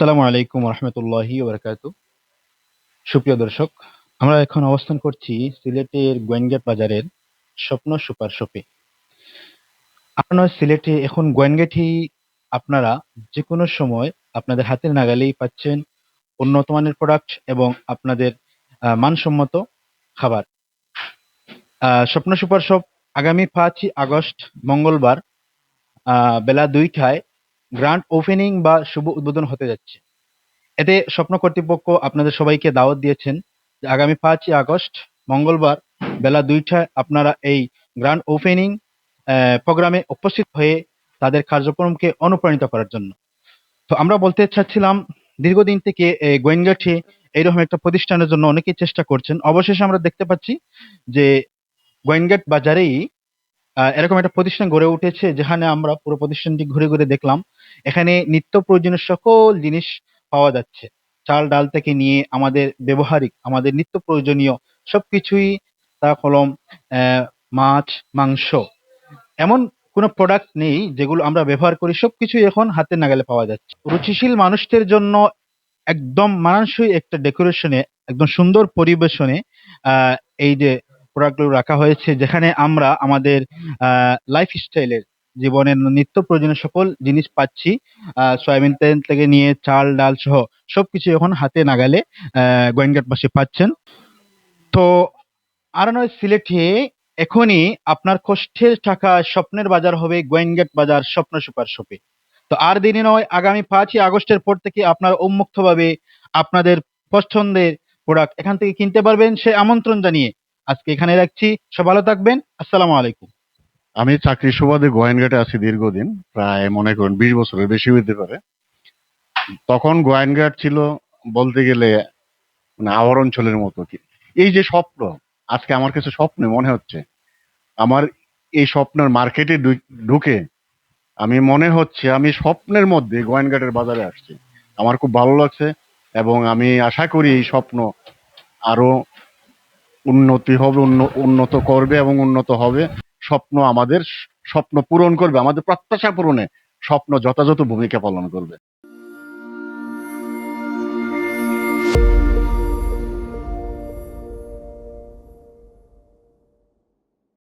আসসালামু আলাইকুম রহমতুল্লাহি ওবরাকাতু। সুপ্রিয় দর্শক, আমরা এখন অবস্থান করছি সিলেটের গোয়েনগেট বাজারের স্বপ্ন সুপার শপে। আপনার সিলেটে এখন গোয়েনগেটই আপনারা যে কোনো সময় আপনাদের হাতের নাগালেই পাচ্ছেন উন্নত মানের প্রোডাক্ট এবং আপনাদের মানসম্মত খাবার। স্বপ্ন সুপার শপ আগামী পাঁচই আগস্ট মঙ্গলবার বেলা দুইটায় গ্র্যান্ড ওপেনিং বা শুভ উদ্বোধন হতে যাচ্ছে। এতে স্বপ্ন কর্তৃপক্ষ আপনাদের সবাইকে দাওয়াত দিয়েছেন যে আগামী পাঁচই আগস্ট, মঙ্গলবার বেলা দুইটায় আপনারা এই গ্র্যান্ড ওপেনিং প্রোগ্রামে উপস্থিত হয়ে তাদের কার্যক্রমকে অনুপ্রাণিত করার জন্য। তো আমরা বলতে চাচ্ছিলাম, দীর্ঘদিন থেকে এই গোয়েনগাঠে এইরকম একটা প্রতিষ্ঠানের জন্য অনেকেই চেষ্টা করছেন। অবশেষে আমরা দেখতে পাচ্ছি যে গোয়েনগেট বাজারেই আহ, এরকম একটা প্রতিষ্ঠান গড়ে উঠেছে যেখানে আমরা পুরো প্রতিষ্ঠানটি ঘুরে ঘুরে দেখলাম। এখানে নিত্য প্রয়োজনীয় সকল জিনিস পাওয়া যাচ্ছে। চাল ডাল থেকে নিয়ে আমাদের ব্যবহারিক আমাদের নিত্য প্রয়োজনীয় সবকিছুই তা কলম মাছ মাংস। এমন কোনো প্রোডাক্ট নেই যেগুলো আমরা ব্যবহার করি সবকিছুই এখন হাতের নাগালে পাওয়া যাচ্ছে। রুচিশীল মানুষদের জন্য একদম মানানসই একটা ডেকোরেশনে একদম সুন্দর পরিবেশনে এই যে প্রোডাক্টগুলো রাখা হয়েছে, যেখানে আমরা আমাদের লাইফ স্টাইলের জীবনের নিত্য প্রয়োজনীয় সকল জিনিস পাচ্ছি সয়াবিন তেল থেকে নিয়ে চাল, ডাল সহ সবকিছু এখন হাতে নাগালে গোয়েন্দাবাসী পাচ্ছেন। তো আর নয়, সিলেটে এখনই আপনার কষ্টের টাকা স্বপ্নের বাজার হবে গোয়েনগেট বাজার স্বপ্ন সুপার শপে। তো আর দেরি নয়, আগামী পাঁচই আগস্টের পর থেকে আপনার উন্মুক্তভাবে আপনাদের পছন্দের প্রোডাক্ট এখান থেকে কিনতে পারবেন। সে আমন্ত্রণ জানিয়ে আজকে এখানে রাখছি। সব ভালো থাকবেন। আসসালামু আলাইকুম। আমি চাকরি সুবাদে গোয়েনঘাটে আছি দীর্ঘদিন, প্রায় মনে করেন বিশ বছরের বেশি হইতে পারে। তখন গোয়েনঘাট ছিল বলতে গেলে মানে আওয়ার অঞ্চলের মতো কি। এই যে স্বপ্ন, আজকে আমার কাছে স্বপ্ন মনে হচ্ছে, আমার এই স্বপ্নের মার্কেটে ঢুকে আমি মনে হচ্ছে আমি স্বপ্নের মধ্যে গোয়েনঘাটের বাজারে আসছি। আমার খুব ভালো লাগছে এবং আমি আশা করি এই স্বপ্ন আরও উন্নতি হবে, উন্ন- উন্নত করবে এবং উন্নত হবে। স্বপ্ন আমাদের, স্বপ্ন পূরণ করবে। আমাদের প্রত্যাশা পূরণে স্বপ্ন যথাযথ ভূমিকা পালন করবে।